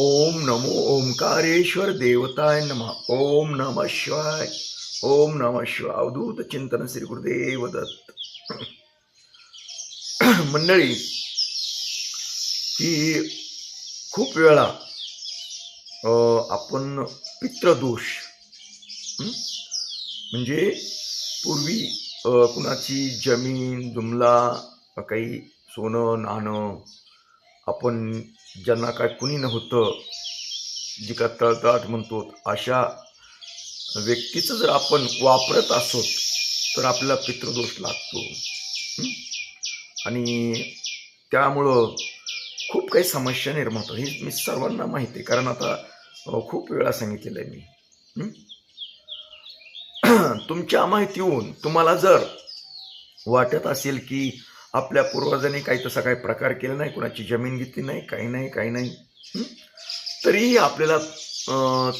ओम नमो ओंकारेश्वर देवताय नमः। ओम नम शिवाय। ओम नम शिवाय। अवधूत चिंतन श्री गुरुदेव दत्त। मंडळी की खूप वेळा आपण पित्रदोष म्हणजे पूर्वी कुणाची जमीन जुमला काही सोनं नाणं आपण ज्यांना काय कुणी नव्हतं जी का तळतळाट म्हणतो अशा व्यक्तीचं जर आपण वापरत असोत तर आपल्याला पितृदोष लागतो. आणि त्यामुळं खूप काही समस्या निर्माण होतो हे मी सर्वांना माहिती आहे. कारण आता खूप वेळा सांगितलेलं आहे मी. तुमच्या माहितीहून तुम्हाला जर वाटत असेल की आपल्या पूर्वजांनी काही तसा काही प्रकार केला नाही कुणाची जमीन घेतली नाही काही नाही काही नाही. तरीही आपल्याला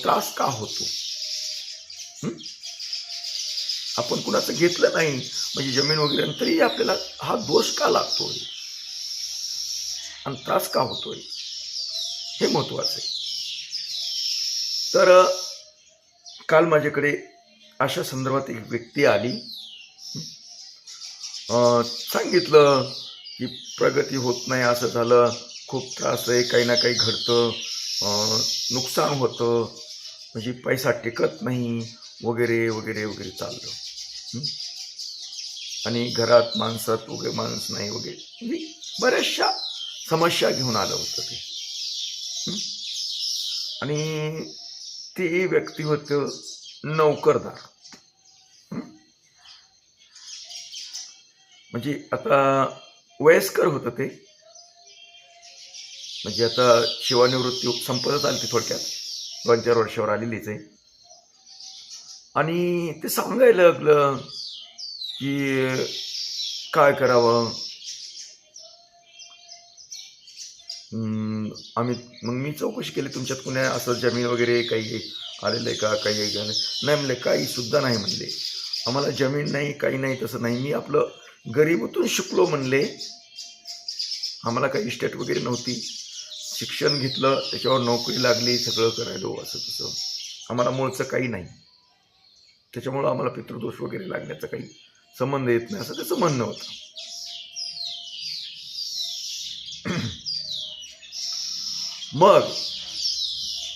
त्रास का होतो? आपण कुणाचं घेतलं नाही म्हणजे जमीन वगैरे तरीही आपल्याला हा दोष का लागतोय? आणि त्रास का होतोय? हे महत्वाचं आहे. तर काल माझ्याकडे अशा संदर्भात एक व्यक्ती आली. सांगितलं की प्रगती होत नाही असं झालं खूप त्रास आहे काही ना काही घडतं नुकसान होतं म्हणजे पैसा टिकत नाही वगैरे वगैरे वगैरे चाललं. आणि घरात माणसात वगैरे माणूस नाही वगैरे. म्हणजे बऱ्याचशा समस्या घेऊन आलं होतं ते. आणि ते व्यक्ती होतं नोकरदार. म्हणजे आता वयस्कर होतं ते. म्हणजे आता शिवानिवृत्ती संपतच आली ती थोडक्यात. दोन चार वर्षावर आलेलीच आहे. आणि ते सांगायला लागलं की काय करावं? आम्ही मग मी चौकशी केली तुमच्यात कुण्या? असं जमीन वगैरे काही आलेलं आहे का? काही आहे का नाही म्हणले काही सुद्धा नाही म्हणले. आम्हाला जमीन नाही काही नाही तसं नाही. मी आपलं गरिबीतून शिकलो म्हणले. आम्हाला काही इस्टेट वगैरे नव्हती. शिक्षण घेतलं त्याच्यावर नोकरी लागली सगळं करायलो असं तसं. आम्हाला मूळचं काही नाही. त्याच्यामुळं आम्हाला पितृदोष वगैरे लागण्याचा काही संबंध येत नाही असं त्याचं म्हणणं होतं. मग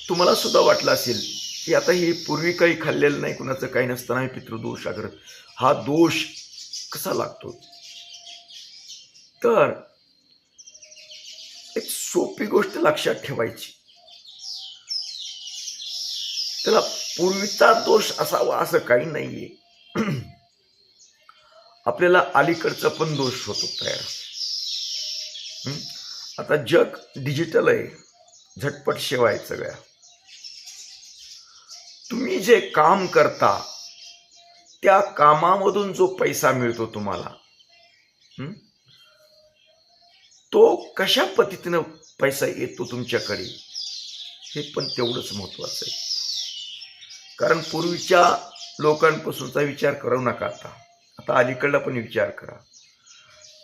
तुम्हाला सुद्धा वाटलं असेल की आता हे पूर्वी काही खाल्लेलं नाही कुणाचं काही नसताना हे पितृदोष आग्रह. हा दोष कसा लागतो? तर एक सोपी गोष्ट लक्षात ठेवायची. त्याला पूर्वीचा दोष असावा असं काही नाहीये. आपल्याला अलीकडचा पण दोष होतो तयार. आता जग डिजिटल आहे. झटपट सेवा आहेत सगळ्या. तुम्ही जे काम करता त्या कामामधून जो पैसा मिळतो तुम्हाला तो कशा पद्धतीनं पैसा येतो तुमच्याकडे हे पण तेवढंच महत्वाचं आहे. कारण पूर्वीच्या लोकांपासूनचा विचार करू नका आता. आता अलीकडला पण विचार करा.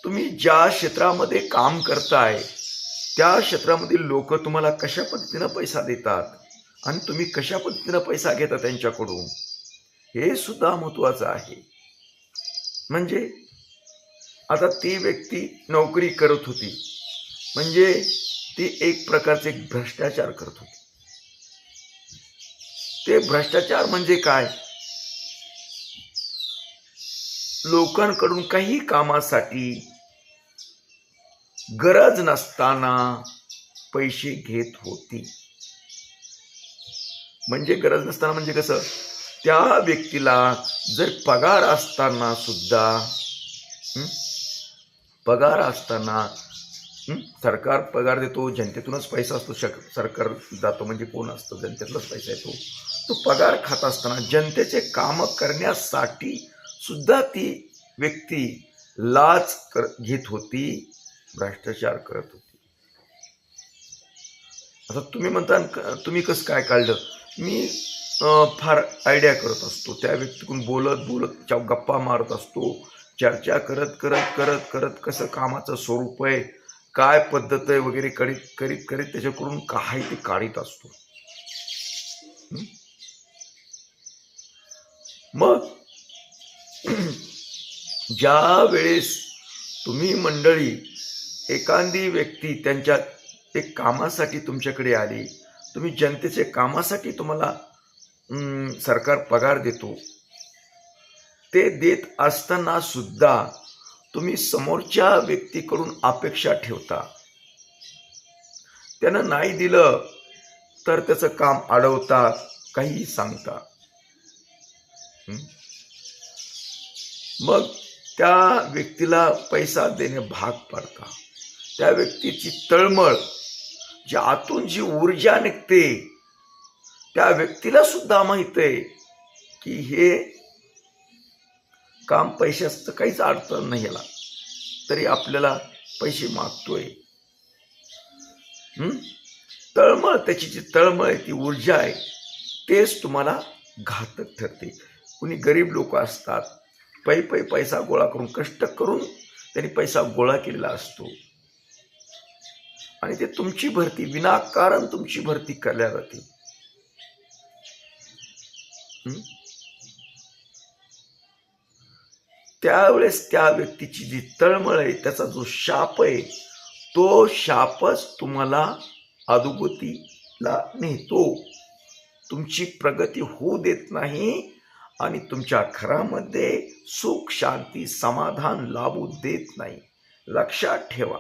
तुम्ही ज्या क्षेत्रामध्ये काम करताय त्या क्षेत्रामधील लोक तुम्हाला कशा पद्धतीनं पैसा देतात आणि तुम्ही कशा पद्धतीनं पैसा घेता त्यांच्याकडून? हे सुद्धा महत्वाचं आहे. म्हणजे आता ती व्यक्ती नोकरी करत होती. म्हणजे ती एक प्रकारचे भ्रष्टाचार करत होती. ते भ्रष्टाचार म्हणजे काय? लोकांकडून काही कामासाठी गरज नसताना पैसे घेत होती. म्हणजे गरज नसताना म्हणजे कसं? त्या व्यक्तीला जर पगार असताना सुद्धा पगार असताना सरकार पगार देतो जनतेतूनच पैसा असतो शक सरकार जातो म्हणजे कोण असतं? जनतेतलाच पैसा येतो. तो पगार खात असताना जनतेचे कामं करण्यासाठी सुद्धा ती व्यक्ती लाच कर घेत होती भ्रष्टाचार करत होती. आता तुम्ही म्हणता तुम्ही कसं काय काढलं? मी फार आयडिया करत असतो. त्या व्यक्तीकडून बोलत बोलत च्या गप्पा मारत असतो. चर्चा करत करत करत करत कसं कामाचं स्वरूप आहे काय पद्धत आहे वगैरे करीत करीत करीत त्याच्याकडून काय ते काढीत असतो. मग ज्या वेळेस तुम्ही मंडळी एखादी व्यक्ती त्यांच्या ते कामासाठी तुमच्याकडे आली तुम्ही जनतेचे कामासाठी तुम्हाला सरकार पगार देतो. ते देत असताना सुद्धा तुम्ही समोरच्या व्यक्तीकडून अपेक्षा ठेवता. त्यानं नाही दिलं तर त्याचं काम अडवता काहीही सांगता. मग त्या व्यक्तीला पैसा देणे भाग पडता. त्या व्यक्तीची तळमळ जी आतून जी ऊर्जा निघते त्या व्यक्तीला सुद्धा माहीत आहे की हे काम पैशाचं काहीच अडचण नाही याला. तरी आपल्याला पैसे मागतोय. तळमळ त्याची जी तळमळ आहे ती ऊर्जा आहे तेच तुम्हाला घातक ठरते. कुणी गरीब लोक असतात पै पै पैसा गोळा करून कष्ट करून त्यांनी पैसा गोळा केलेला असतो. आणि ते तुमची भरती विनाकारण तुमची भरती केल्या जाते त्यावेळेस त्या व्यक्तीची जी तळमळ आहे त्याचा जो शाप आहे तो शापच तुम्हाला अधोगतीला नेतो. तुमची प्रगती होऊ देत नाही आणि तुमच्या घरामध्ये सुख शांती समाधान लाभू देत नाही. लक्षात ठेवा.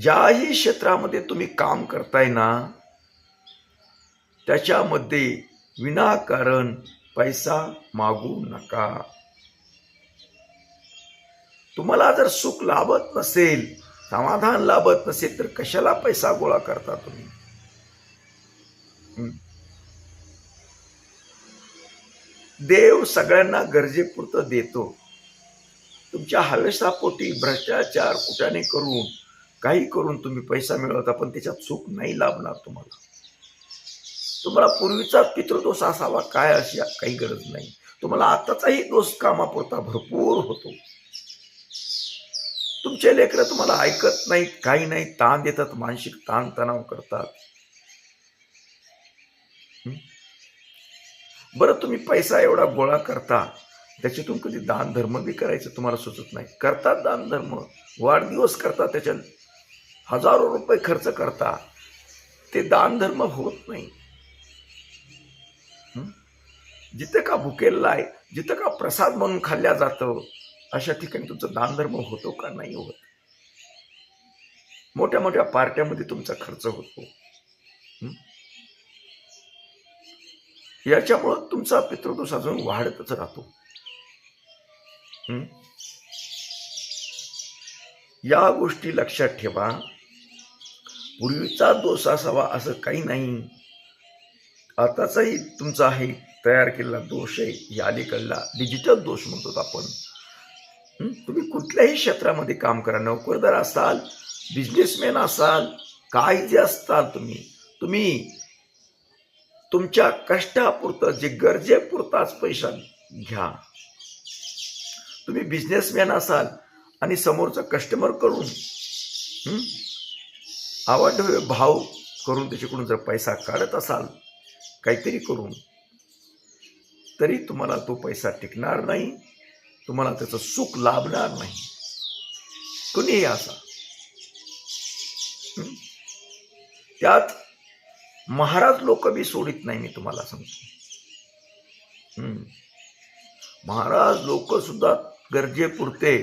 ज्याही क्षेत्रामध्ये तुम्ही काम करताय ना त्याच्यामध्ये विनाकारण पैसा मागू नका. तुम्हाला जर सुख लाभत नसेल समाधान लाभत नसेल तर कशाला पैसा गोळा करता तुम्ही? देव सगळ्यांना गरजेपुरतं देतो. तुमच्या हवेसापोटी भ्रष्टाचार कुठ्याने करून काही करून तुम्ही पैसा मिळवता पण त्याच्यात सुख नाही लाभणार तुम्हाला. तुम्हाला पूर्वीचा पितृदोष असावा काय अशी काही गरज नाही. तुम्हाला आताचाही दोष कामापुरता भरपूर होतो. तुमचे लेकरं तुम्हाला ऐकत नाहीत काही नाही ताण देतात मानसिक ताणतणाव करतात. बरं तुम्ही पैसा एवढा गोळा करता त्याच्यातून कधी दान धर्म बी करायचं तुम्हाला सुचत नाही. करतात दान धर्म वाढदिवस करता त्याच्यात हजारो रुपये खर्च करता. ते दान धर्म होत नाही. जिथं का भुकेलेला आहे जिथं का प्रसाद म्हणून खाल्ल्या जातं अशा ठिकाणी तुमचा दानधर्म होतो का नाही होत? मोठ्या मोठ्या पार्ट्यामध्ये तुमचा खर्च होतो. याच्यामुळं तुमचा पितृदोष अजून वाढतच राहतो. या गोष्टी लक्षात ठेवा. पूर्वीचा दोष असावा असं काही नाही. आताचाही तुमचा आहे. तयार केलेला दोष आहे या अलीकडला डिजिटल दोष म्हणतो आपण. तुम्ही कुठल्याही क्षेत्रामध्ये काम करा नोकरदार असाल बिझनेसमॅन असाल काय जे असताल तुम्ही तुम्ही तुमच्या कष्टापुरतं जे गरजेपुरताच पैसा घ्या. तुम्ही बिझनेसमॅन असाल आणि समोरचा कस्टमर करून आवाढव्य भाव करून त्याच्याकडून जर पैसा काढत असाल काहीतरी करून तरी तुम्हाला तो पैसा टिकणार नाही. तुम्हाला त्याचं सुख लाभणार नाही. कुणीही असा? त्यात महाराज लोक बी सोडित नाही मी तुम्हाला सांगतो. महाराज लोक सुद्धा गरजेपुरते.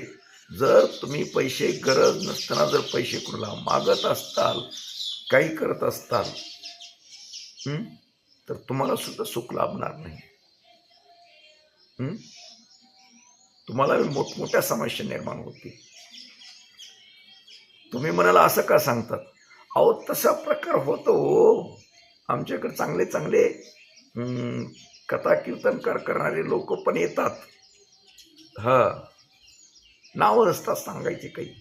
जर तुम्ही पैसे गरज नसताना जर पैसे कुणाला मागत असताल काही करत असताल तर तुम्हाला सुद्धा सुख लाभणार नाही. तुम्हाला मोठमोठ्या समस्या निर्माण होतील. तुम्ही म्हणाला असं का सांगतात? अहो तसा प्रकार होतो हो. आमच्याकडे चांगले चांगले कथा कीर्तनकार करणारे लोक पण येतात. ह. नावं असतात सांगायचे काही.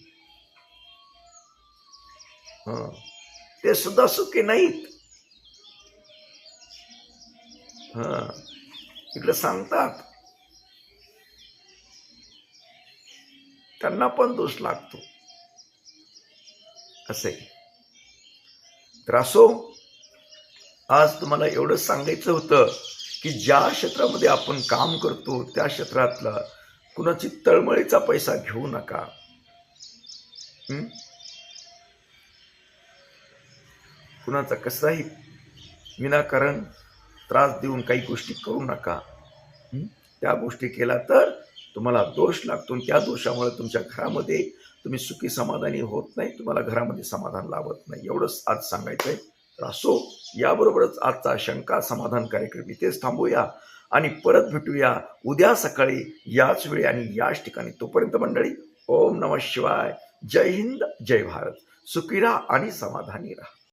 हां. ते सुद्धा सुखी नाहीत. हां. इकडे सांगतात त्यांना पण दोष लागतो. असे. तर असो आज तुम्हाला एवढंच सांगायचं होतं की ज्या क्षेत्रामध्ये आपण काम करतो त्या क्षेत्रातला कुणाची तळमळीचा पैसा घेऊ नका. कुणाचा कसाही विनाकारण त्रास देऊन काही गोष्टी करू नका. त्या गोष्टी केला तर तुम्हाला दोष लागतो त्या दोषामुळे तुमच्या घरामध्ये तुम्ही सुखी समाधानी होत नाही तुम्हाला घरामध्ये समाधान लाभत नाही. एवढंच आज सांगायचं आहे तर असो याबरोबरच आजचा शंका समाधान कार्यक्रम इथेच थांबूया आणि परत भेटूया उद्या सकाळी याच वेळी आणि याच ठिकाणी. तोपर्यंत मंडळी ओम नम शिवाय. जय हिंद जय भारत. सुखी राहा आणि समाधानी राहा.